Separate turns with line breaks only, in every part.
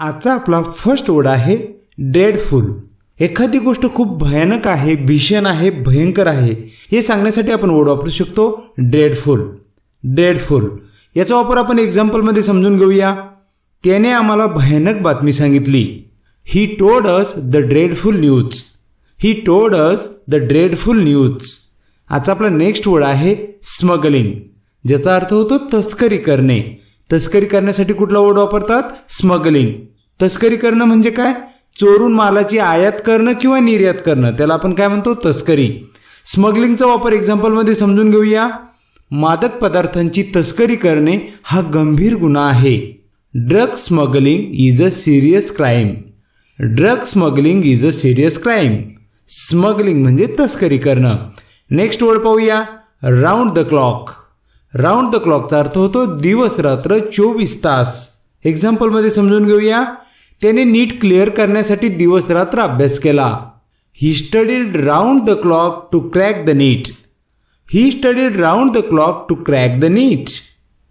आजचा आपला first word आहे डेडफुल एखादी गोष्ट खूप भयानक आहे भीषण आहे भयंकर आहे हे सांगण्यासाठी आपण वर्ड वापरू शकतो डेडफुल ड्रेडफुल याचा वापर आपण एक्झाम्पलमध्ये समजून घेऊया. त्याने आम्हाला भयानक बातमी सांगितली. ही टोड अस द ड्रेडफुल न्यूज ही टोड अस द ड्रेडफुल न्यूज आजचा आपला नेक्स्ट वर्ड आहे स्मगलिंग ज्याचा अर्थ होतो तस्करी करणे. तस्करी करण्यासाठी कुठला वर्ड वापरतात? स्मगलिंग तस्करी करणं म्हणजे काय? चोरून मालाची आयात करणं किंवा निर्यात करणं. त्याला आपण काय म्हणतो? तस्करी. स्मगलिंगचा वापर एक्झाम्पलमध्ये समजून घेऊया. मादक पदार्थांची तस्करी करणे हा गंभीर गुन्हा आहे. Drug smuggling is a serious crime drug smuggling is a serious crime smuggling म्हणजे तस्करी करणं. नेक्स्ट वर्ड पाहूया. Round the clock round the क्लॉकचा अर्थ होतो दिवस रात्र चोवीस तास. एक्झाम्पलमध्ये समजून घेऊया. त्याने नीट क्लिअर करण्यासाठी दिवस रात्र अभ्यास केला. He studied round the clock to crack the NEET he studied round the clock to crack the NEET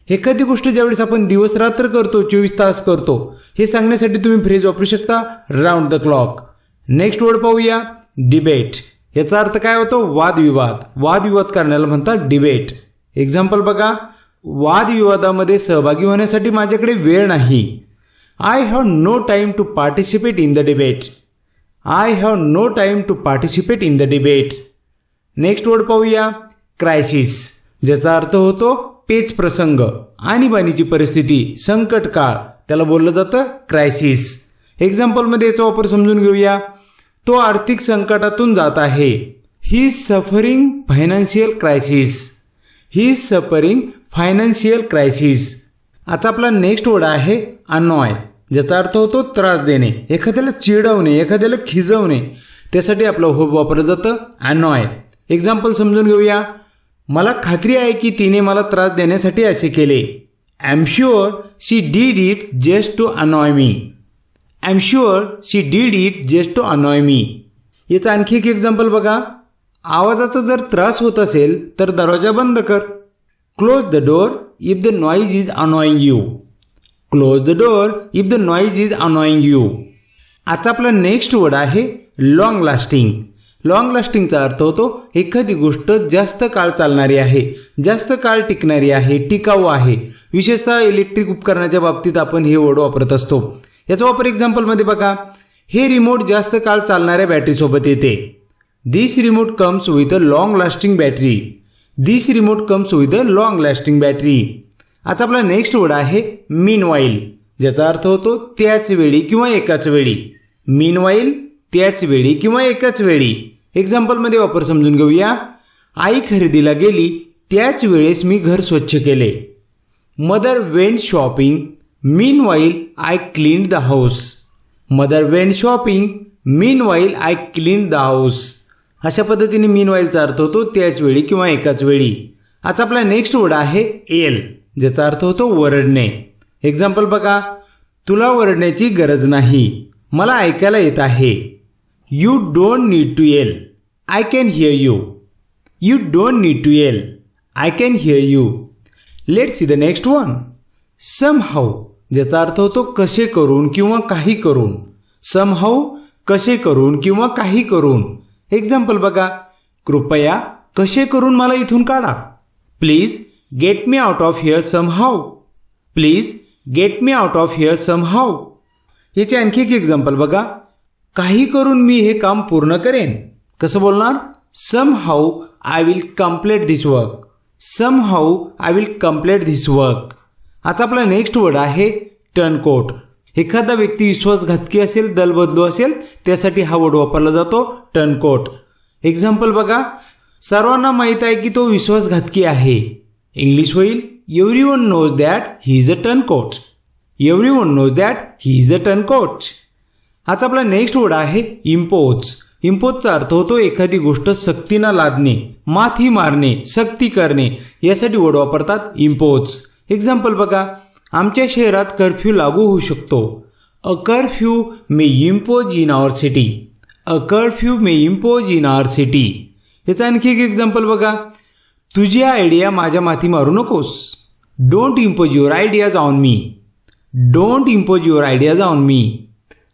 एखादी गोष्ट ज्यावेळेस आपण दिवस रात्र करतो चोवीस तास करतो हे सांगण्यासाठी तुम्ही फ्रेज वापरू शकता round the clock next word पाहूया. डिबेट याचा अर्थ काय होतो? वादविवाद. वादविवाद करण्याला म्हणतात डिबेट एक्झाम्पल बघा. वादविवादामध्ये सहभागी होण्यासाठी माझ्याकडे वेळ नाही. I have no time to participate in the debate I have no time to participate in the debate next word पाहूया. क्रायसिस ज्याचा अर्थ होतो पेच प्रसंग. आणीबाणीची परिस्थिती संकट काळ. त्याला बोललं जातं क्रायसिस एक्झाम्पलमध्ये याचा वापर समजून घेऊया. तो आर्थिक संकटातून जात आहे. He suffering financial crisis he suffering financial crisis आता आपला नेक्स्ट वर्ड आहे अनॉय ज्याचा अर्थ होतो त्रास देणे एखाद्याला चिडवणे एखाद्याला खिजवणे. त्यासाठी आपलं होप वापरलं जातं अनॉय एक्झाम्पल समजून घेऊया. मला खात्री आहे की तिने मला त्रास देण्यासाठी असे केले. I am sure she did it just to annoy me I am sure she did it just to annoy me याचं आणखी एक एक्झाम्पल बघा. आवाजाचा जर त्रास होत असेल तर दरवाजा बंद कर. Close the door if the noise is annoying you close the door if the noise is annoying you आता आपला नेक्स्ट वर्ड आहे लॉंग लास्टिंग लॉंग लास्टिंगचा अर्थ होतो एखादी गोष्ट जास्त काळ चालणारी आहे जास्त काळ टिकणारी आहे टिकाऊ आहे. विशेषतः इलेक्ट्रिक उपकरणाच्या बाबतीत आपण हे वर्ड वापरत असतो. याचा वापर एक्झाम्पलमध्ये बघा. हे रिमोट जास्त काळ चालणाऱ्या बॅटरीसोबत येते. This remote comes with a long lasting battery this remote comes with a long lasting battery आता आपला नेक्स्ट वर्ड आहे मीन वाईल ज्याचा अर्थ होतो त्याच वेळी किंवा एकाच वेळी. मीन वाईल त्याच वेळी किंवा एकाच वेळी. एक्झाम्पलमध्ये वापर समजून घेऊया. आई खरेदीला गेली त्याच वेळेस मी घर स्वच्छ केले. Mother went shopping meanwhile I clean the house mother went shopping meanwhile I clean the house अशा पद्धतीने मीन वाईलचा अर्थ होतो त्याच वेळी किंवा एकाच वेळी. आज आपला नेक्स्ट वर्ड आहे एल ज्याचा अर्थ होतो वरडणे एक्झाम्पल बघा. तुला वरडण्याची गरज नाही. मला ऐकायला येत आहे. You don't need to yell I can hear you you don't need to yell I can hear you let see the next one somehow ज्याचा अर्थ होतो कसे करून किंवा काही करून. सम हाऊ कसे करून किंवा काही करून. एक्झाम्पल बघा. कृपया कसे करून मला इथून काढा. Please get me out of here somehow please get me out of here somehow याचे आणखी एक एक्झाम्पल बघा. काही करून मी हे काम पूर्ण करेन. कसं बोलणार? Somehow I will complete this work somehow I will complete this work आता आपला नेक्स्ट वर्ड आहे टर्नकोट एखादा व्यक्ती विश्वासघातकी असेल दल बदलू असेल त्यासाठी हा वर्ड वापरला जातो टर्नकोट एक्झाम्पल बघा. सर्वांना माहीत आहे की तो विश्वासघातकी आहे. इंग्लिश होईल everyone knows that he is a turncoat everyone knows that he is a turncoat आज आपला नेक्स्ट वर्ड आहे इम्पोज इम्पोजचा अर्थ होतो एखादी गोष्ट सक्तीनं लादणे माथी मारणे सक्ती करणे. यासाठी वर्ड वापरतात इम्पोज एक्झाम्पल बघा. आमच्या शहरात कर्फ्यू लागू होऊ शकतो. A curfew may impose in our city a curfew may impose in our city याचं आणखी एक एक्झाम्पल बघा. तुझी आयडिया माझ्या माथी मारू नकोस. Don't impose your ideas on me don't impose your ideas on me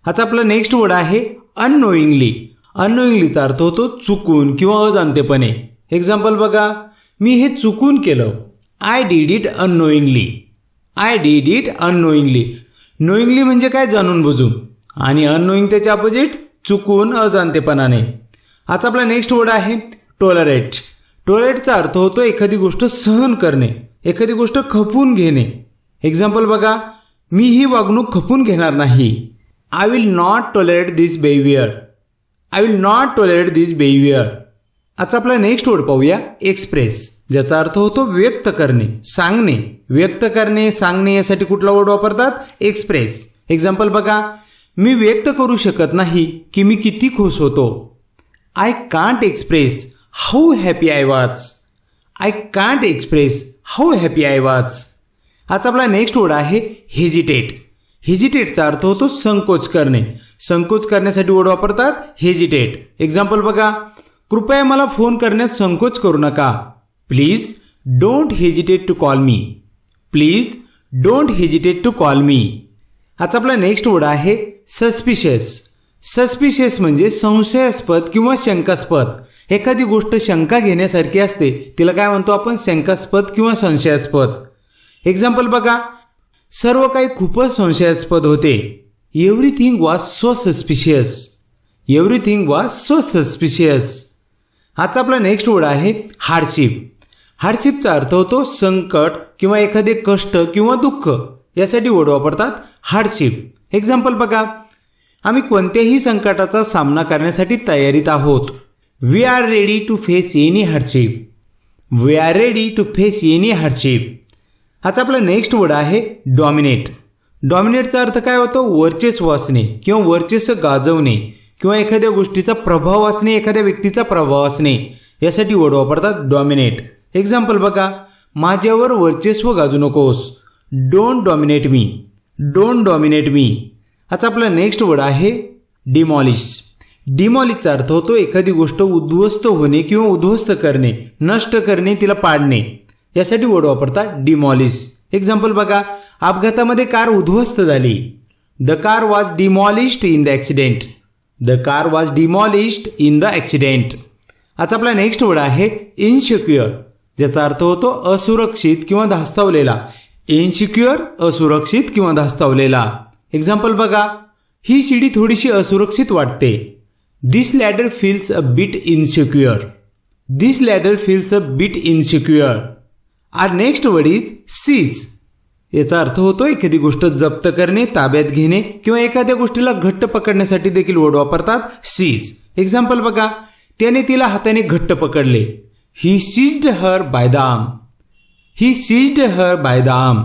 हाचा आपला नेक्स्ट वर्ड आहे अननोईंगली अननोईंगलीचा अर्थ होतो चुकून किंवा अजाणतेपणे. एक्झाम्पल बघा. मी हे चुकून केलं. I did it unknowingly I did it unknowingly knowingly म्हणजे काय जाणून बुजून? आणि अननोईंग त्याचे अपोजिट चुकून अजाणतेपणाने. आता आपला नेक्स्ट वर्ड आहे टोलरेट टोलरेटचा अर्थ होतो एखादी गोष्ट सहन करणे एखादी गोष्ट खपून घेणे. एक्झाम्पल बघा मी ही वागणूक खपून घेणार नाही. I will not tolerate this behaviour I will not tolerate this behaviour आता आपला नेक्स्ट वर्ड पाहूया. एक्सप्रेस ज्याचा अर्थ होतो व्यक्त करणे सांगणे. व्यक्त करणे सांगणे यासाठी कुठला वर्ड वापरतात? एक्सप्रेस एक्झाम्पल बघा. मी व्यक्त करू शकत नाही की मी किती खुश होतो. I can't express how happy I was I can't express how happy I was आज आपला नेक्स्ट वर्ड आहे हेजिटेट हेजिटेटचा अर्थ होतो संकोच करणे. संकोच करण्यासाठी वर्ड वापरतात हेजिटेट एक्झाम्पल बघा. कृपया मला फोन करण्यात संकोच करू नका. Please don't hesitate to call me please don't hesitate to call me आता आपला नेक्स्ट वर्ड आहे सस्पिशियस सस्पिशियस म्हणजे संशयास्पद किंवा शंकास्पद. एखादी गोष्ट शंका घेण्यासारखी असते तिला काय म्हणतो आपण? शंकास्पद किंवा संशयास्पद. एक्झाम्पल बघा. सर्व काही खूपच संशयास्पद होते. Everything was so suspicious everything was so suspicious आजचा आपला नेक्स्ट वर्ड आहे हार्डशिप हार्डशिपचा अर्थ होतो संकट किंवा एखादे कष्ट किंवा दुःख. यासाठी वर्ड वापरतात हार्डशिप एक्झाम्पल बघा. आम्ही कोणत्याही संकटाचा सामना करण्यासाठी तयारीत आहोत. We are ready to face any hardship we are ready to face any hardship आता आपला नेक्स्ट वर्ड आहे डॉमिनेट डॉमिनेटचा अर्थ काय होतो? वर्चस्व असणे किंवा वर्चस्व गाजवणे. किंवा एखाद्या गोष्टीचा प्रभाव असणे एखाद्या व्यक्तीचा प्रभाव असणे यासाठी वर्ड वापरतात डॉमिनेट एक्झाम्पल बघा माझ्यावर वर्चस्व गाजू नकोस. Don't dominate me don't dominate me आता आपला नेक्स्ट वर्ड आहे डिमॉलिश डिमॉलिशचा अर्थ होतो एखादी गोष्ट उद्ध्वस्त होणे किंवा उद्ध्वस्त करणे नष्ट करणे तिला पाडणे. यासाठी वर्ड वापरतात डिमॉलिश एक्झाम्पल बघा अपघातामध्ये कार उद्ध्वस्त झाली. The car was demolished in the accident the car was demolished in the accident आता आपला नेक्स्ट वर्ड आहे इनसिक्युअर ज्याचा अर्थ होतो असुरक्षित किंवा धास्तावलेला. इनसिक्युअर असुरक्षित किंवा धास्तावलेला. एक्झाम्पल बघा. ही शिडी थोडीशी असुरक्षित वाटते. This ladder feels a bit insecure this ladder feels a bit insecure our next word is seize याचा अर्थ होतो एखादी गोष्ट जप्त करणे ताब्यात घेणे किंवा एखाद्या गोष्टीला घट्ट पकडण्यासाठी देखील वर्ड वापरतात सीज एक्झाम्पल बघा. त्याने तिला हाताने घट्ट पकडले. He seized her by the arm he seized her by the arm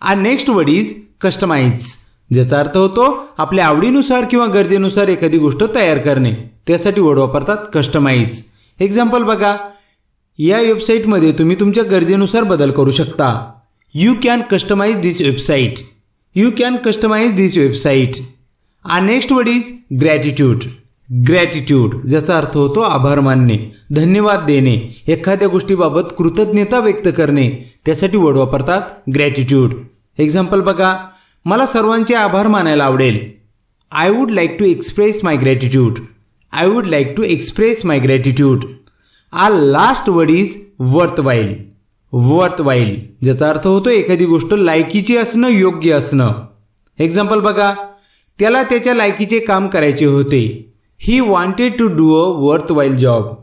our next word is customize ज्याचा अर्थ होतो आपल्या आवडीनुसार किंवा गरजेनुसार एखादी गोष्ट तयार करणे. त्यासाठी वर्ड वापरतात कस्टमाइज एक्झाम्पल बघा. या वेबसाईटमध्ये तुम्ही तुमच्या गरजेनुसार बदल करू शकता. You can customize this website you can customize this website our next word is gratitude gratitude ज्याचा अर्थ होतो आभार मानणे धन्यवाद देणे एखाद्या गोष्टीबाबत कृतज्ञता व्यक्त करणे. त्यासाठी वर्ड वापरतात ग्रॅटिट्यूड एक्झाम्पल बघा. मला सर्वांचे आभार मानायला आवडेल. I would like to express my gratitude I would like to express my gratitude our last word is worthwhile while ज्याचा अर्थ होतो एखादी गोष्ट लायकीची असणं योग्य असणं. एक्झाम्पल बघा त्याला त्याच्या लायकीचे काम करायचे होते. He wanted to do a worthwhile job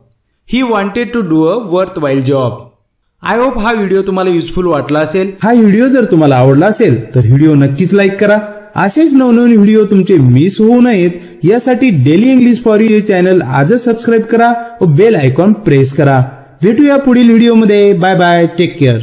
he wanted to do a worthwhile job I hope हा व्हिडिओ तुम्हाला युजफुल वाटला असेल.
हा व्हिडिओ जर तुम्हाला आवडला असेल तर व्हिडिओ नक्कीच लाईक करा. असेच नवनवीन व्हिडिओ तुमचे मिस होऊ नयेत यासाठी daily English for you channel आजच सबस्क्राईब करा व बेल आयकॉन प्रेस करा. भेटूया पुढील व्हिडिओमध्ये. Bye bye take care